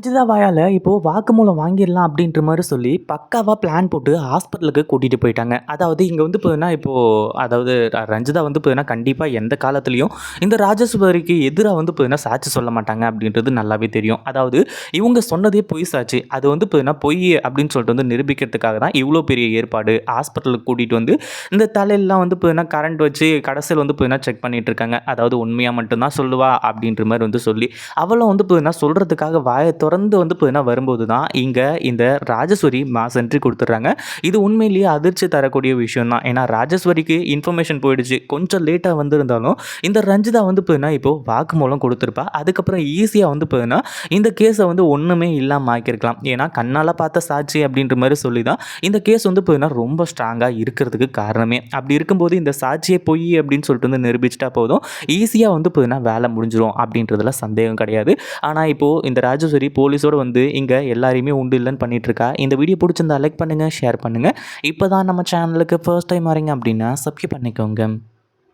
ரஞ்சிதா வாயால் இப்போது வாக்குமூலம் வாங்கிடலாம் அப்படின்ற மாதிரி சொல்லி பக்காவாக பிளான் போட்டு ஹாஸ்பிட்டலுக்கு கூட்டிகிட்டு போயிட்டாங்க. அதாவது இங்கே வந்து போதுன்னா இப்போது அதாவது ரஞ்சிதா வந்து போதுன்னா கண்டிப்பாக எந்த காலத்துலேயும் இந்த ராஜசுபரிக்கு எதிராக வந்து போதுன்னா சாட்சி சொல்ல மாட்டாங்க அப்படின்றது நல்லாவே தெரியும். அதாவது இவங்க சொன்னதே பொய் சாட்சி. அது வந்து போதுன்னா பொய் அப்படின்னு சொல்லிட்டு வந்து நிரூபிக்கிறதுக்காக தான் இவ்வளோ பெரிய ஏற்பாடு ஹாஸ்பிட்டலுக்கு கூட்டிகிட்டு வந்து இந்த தலையெல்லாம் வந்து போதுன்னா கரண்ட் வச்சு கடைசியில் வந்து போதுன்னா செக் பண்ணிட்டு இருக்காங்க. அதாவது உண்மையாக மட்டும்தான் சொல்லுவா அப்படின்ற மாதிரி வந்து சொல்லி அவளும் வந்து போதுன்னா சொல்கிறதுக்காக வாயத்தோட தொடர்ந்து வந்து போதுன்னா வரும்போது தான் இங்கே இந்த ராஜஸ்வரி மாஸ் என்ட்ரி கொடுத்துட்றாங்க. இது உண்மையிலேயே அதிர்ச்சி தரக்கூடிய விஷயம் தான். ஏன்னா ராஜஸ்வரிக்கு இன்ஃபர்மேஷன் போயிடுச்சு. கொஞ்சம் லேட்டாக வந்திருந்தாலும் இந்த ரஞ்சிதா வந்து போதுன்னா இப்போது வாக்குமூலம் கொடுத்துருப்பா. அதுக்கப்புறம் ஈஸியாக வந்து போதுன்னா இந்த கேஸை வந்து ஒன்றுமே இல்லாமல் ஆக்கியிருக்கலாம். ஏன்னா கண்ணால் பார்த்த சாட்சி அப்படின்ற மாதிரி சொல்லி தான் இந்த கேஸ் வந்து போதுன்னா ரொம்ப ஸ்ட்ராங்காக இருக்கிறதுக்கு காரணமே. அப்படி இருக்கும்போது இந்த சாட்சியை பொய் அப்படின்னு சொல்லிட்டு வந்து நிரூபிச்சிட்டா போதும். ஈஸியாக வந்து போதுன்னா வேலை முடிஞ்சிடும் அப்படின்றதுல சந்தேகம் கிடையாது. ஆனால் இப்போது இந்த ராஜஸ்வரி போலீஸோடு வந்து இங்கே எல்லாரையுமே உண்டு இல்லைன்னு பண்ணிகிட்ருக்கா. இருக்கா இந்த வீடியோ பிடிச்சிருந்தா லைக் பண்ணுங்கள் ஷேர் பண்ணுங்கள் இப்போ தான் நம்ம சேனலுக்கு ஃபர்ஸ்ட் டைம் வரீங்க அப்படின்னா சப்ஸ்கிரைப் பண்ணிக்கோங்க.